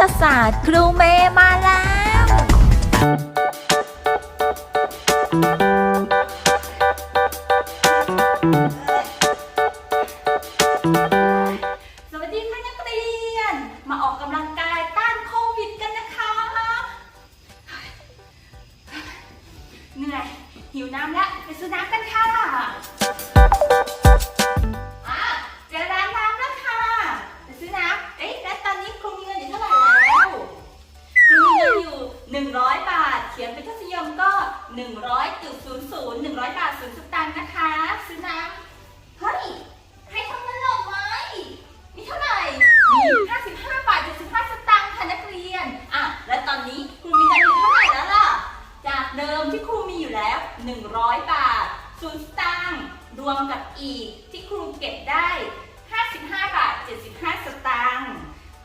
ตศาสตร์ครูเมมาแล้ว สวัสดีค่ะนักเรียน มาออกกำลังกายต้านโควิดกันนะคะ เหนื่อย หิวน้ำแล้ว ไปซื้อน้ำกันค่ะ 100.00 100บาทศูนย์สตางค์นะคะ ซื้อน้ำเฮ้ยใครทำเงินหล่นไว้มีเท่าไหร่มี55บาท75สตางค์ค่ะนักเรียน อะ และตอนนี้ครูมีเงินอยู่เท่าไหร่แล้วล่ะ จากเดิมที่ครูมีอยู่แล้ว 100 บาทศูนย์สตางค์รวมกับอีกที่ครูเก็บได้ 55 บาท 75 สตางค์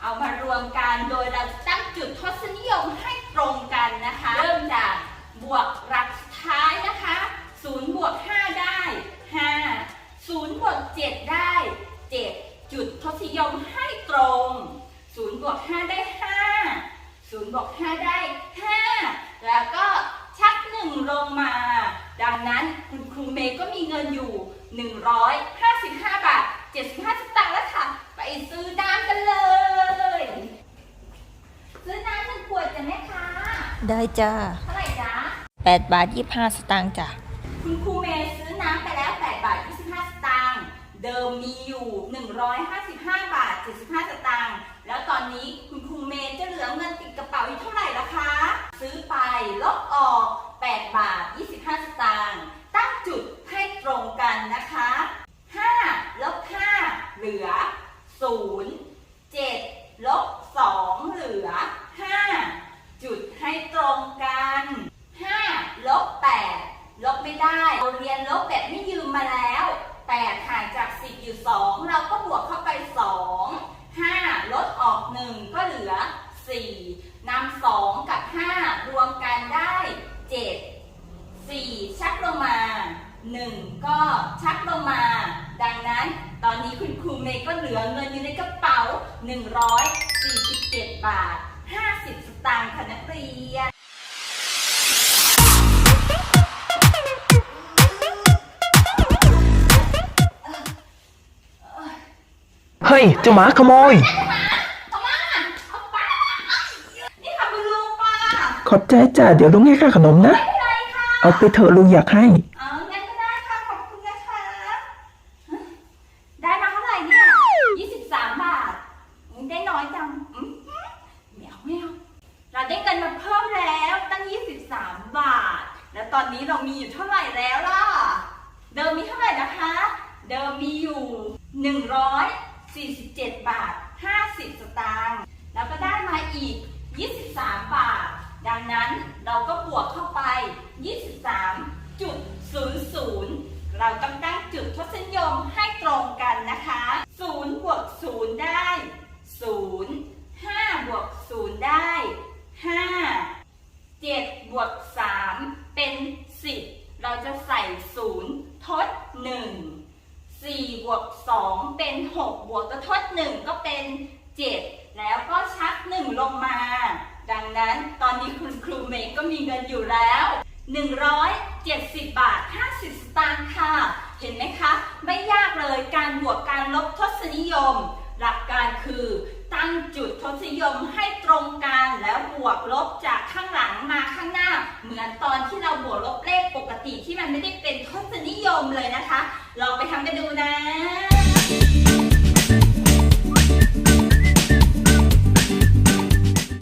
เอามารวมกันโดยเราจะตั้งจุดทศนิยมให้ตรงกันนะคะ เริ่มจากบวกหลักสุดท้ายนะคะ0บวก5ได้ 5 0บวก7ได้ 7 จุดทศนิยมให้ตรง0บวก5ได้ 5 0บวก5ได้ 5 แล้วก็ชัก 1 ลงมา ดัง นั้นคุณครูเมย์ก็มีเงินอยู่ 155 บาท 75 สตางค์แล้วค่ะ ไปซื้อน้ำกันเลย ซื้อน้ำหนึ่งขวดจะไหมคะได้จ้าเท่าไหร่จ๊ะ8บาท25 สตางค์จ้ะ คุณครูเมย์ซื้อน้ำไปแล้ว 8 บาท 25 สตางค์ เดิมมีอยู่ 155 บาท 75 สตางค์ แล้วตอนนี้คุณครูเมย์จะเหลือเงินติดกระเป๋าอยู่เท่าไหร่ล่ะคะ ซื้อไปลบออก 8 บาท25 สตางค์ ตั้งจุดให้ตรงกันนะคะ5ลบ5เหลือ 0 7ลบ2เหลือ 5 จุดให้ตรงกัน 5ลบ8ลบไม่ได้ เราเรียนลบแบบไม่ยืมมาแล้ว 8ห่างจาก 10 อยู่ 2 เราก็บวกเข้าไป 2 5 ลดออก 1 ก็เหลือ 4นำ2กับ 5 รวมกันได้ 7 4 ชักลงมา 1 ก็ชักลงมา ดังนั้นตอนนี้คุณครูเมย์ก็เหลือเงินอยู่ในกระเป๋า 147 บาท ยเจ้าหมาขโมย ขอบใจจ้ะเดี๋ยวลุงให้ค่าขนมนะไม่เป็นไรค่ะเอาไปเถอะลุงอยากให้เอางั้นก็ไหมคะขอบคุณนะคะได้มาเท่าไหร่เนี่ยยี่สิบสามบาทได้น้อยจังแมวแมวเราได้เงินมาเพิ่มแล้วตั้ง 23 บาท แล้วตอนนี้เรามีอยู่เท่าไหร่แล้วล่ะ เดิมมีเท่าไหร่นะคะ เดิมมีอยู่ 47 บาท 50 สตางค์แล้วก็ได้มาอีก 23 บาท ดังนั้นเราก็บวกเข้าไป 23.00 เราต้องตั้งจุดทศนิยมให้ตรงกันนะคะ0บวก0ได้ 0 5 บวก 0 ได้ 5 7 บวก 3 เป็น 10 เราจะใส่ 0 ทด 1 4บวก2เป็น 6 บวกกับทด 1 ก็เป็น 7 แล้วก็ชัก 1 ลงมา ดังนั้นตอนนี้คุณครูเมย์ก็มีเงินอยู่แล้ว 170 บาท 50 สตางค์ค่ะ เห็นไหมคะ ไม่ยากเลยการบวกการลบทศนิยม หลักการคือ งจุดทศนิยมให้ตรงกันแล้วบวกลบจากข้างหลังมาข้างหน้า เหมือนตอนที่เราบวกลบเลขปกติที่มันไม่ได้เป็นทศนิยมเลยนะคะ ลองไปทำกันดูนะ